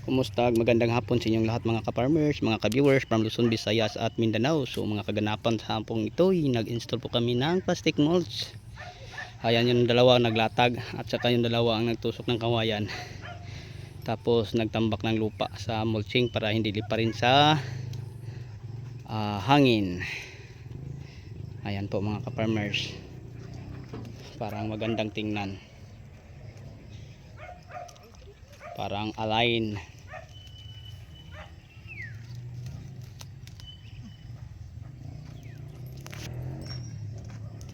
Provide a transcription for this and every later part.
Kumusta? Magandang hapon sa inyong lahat mga ka-farmers, mga ka-viewers from Luzon, Visayas at Mindanao. So mga kaganapan sa hapong ito, nag-install po kami ng plastic mulch. Ayan yung dalawa naglatag at saka yung dalawa ang nagtusok ng kawayan. Tapos nagtambak ng lupa sa mulching para hindi liparin sa ah, hangin. Ayan po mga ka-farmers. Parang magandang tingnan. Parang align.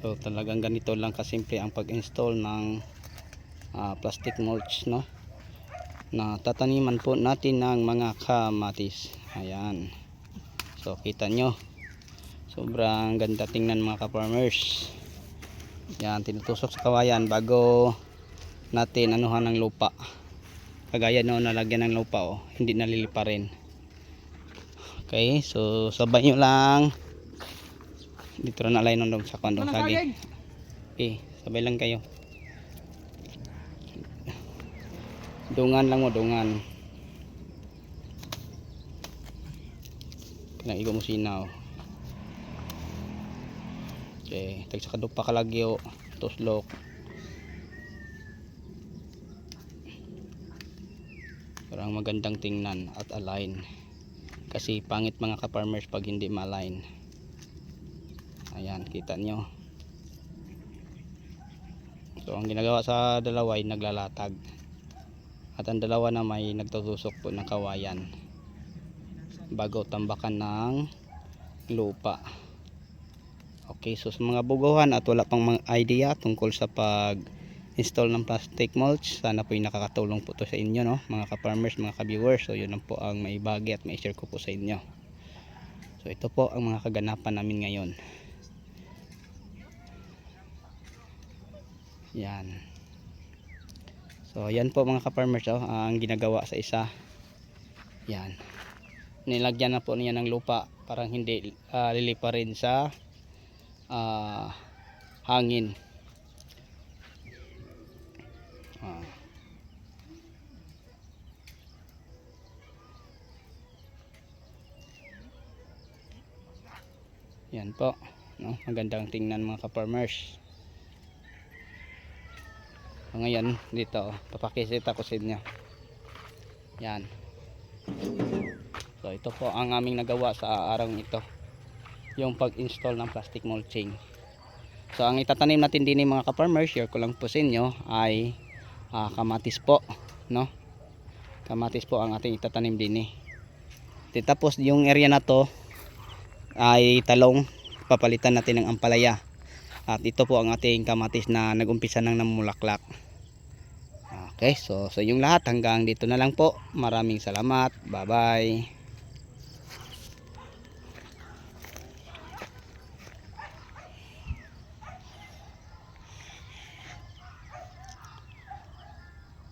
So talagang ganito lang kasimple ang pag-install ng ah, plastic mulch no. Na tataniman po natin ng mga kamatis. Ayan. So kita nyo. Sobrang ganda tingnan mga ka-farmers. Yan tinutusok sa kawayan bago natin anuhan ng lupa. Kagaya no nalagyan ng lupa oh, hindi nalilipa rin. Okay, so sabay nyo lang. Dito na line nung sa kondong sagi. Okay, sabay lang kayo. Dungan lang mo, dungan. Pinaigo mo sinaw. Okay, tagsa kaduk pa kalagyo, tuslok. Parang magandang tingnan at align. Kasi pangit mga ka-farmers pag hindi ma-align. Ayan, kita nyo. So, ang ginagawa sa dalawa ay naglalatag. At ang dalawa na may nagtutusok po ng kawayan. Bago tambakan ng lupa. Okay, so sa mga buguhan at wala pang mga idea tungkol sa pag install ng plastic mulch, sana po yung nakakatulong po to sa inyo, no? mga ka-farmers, mga ka-viewers. So, yun lang po ang maibagi at mai-share ko po sa inyo. So, ito po ang mga kaganapan namin ngayon. Yan. So, yan po mga ka-farmers, oh, ang ginagawa sa isa. Yan. Nilagyan na po niya ng lupa parang hindi ah, lilipa rin sa ah, hangin. Yan po, no? Magandang tingnan mga ka-farmers. So, ngayon dito, papakisita ko sa inyo. Yan. So ito po ang aming nagawa sa araw ito. Yung pag-install ng plastic mulching. So ang itatanim natin din mga ka-farmers, share ko lang po sa inyo ay ah, kamatis po, no? Kamatis po ang ating itatanim din eh. Tapos yung area na to ay talong, papalitan natin ng ampalaya. At ito po ang ating kamatis na nagumpisa nang namulaklak. Okay, so sa inyong lahat hanggang dito na lang po. Maraming salamat. Bye-bye.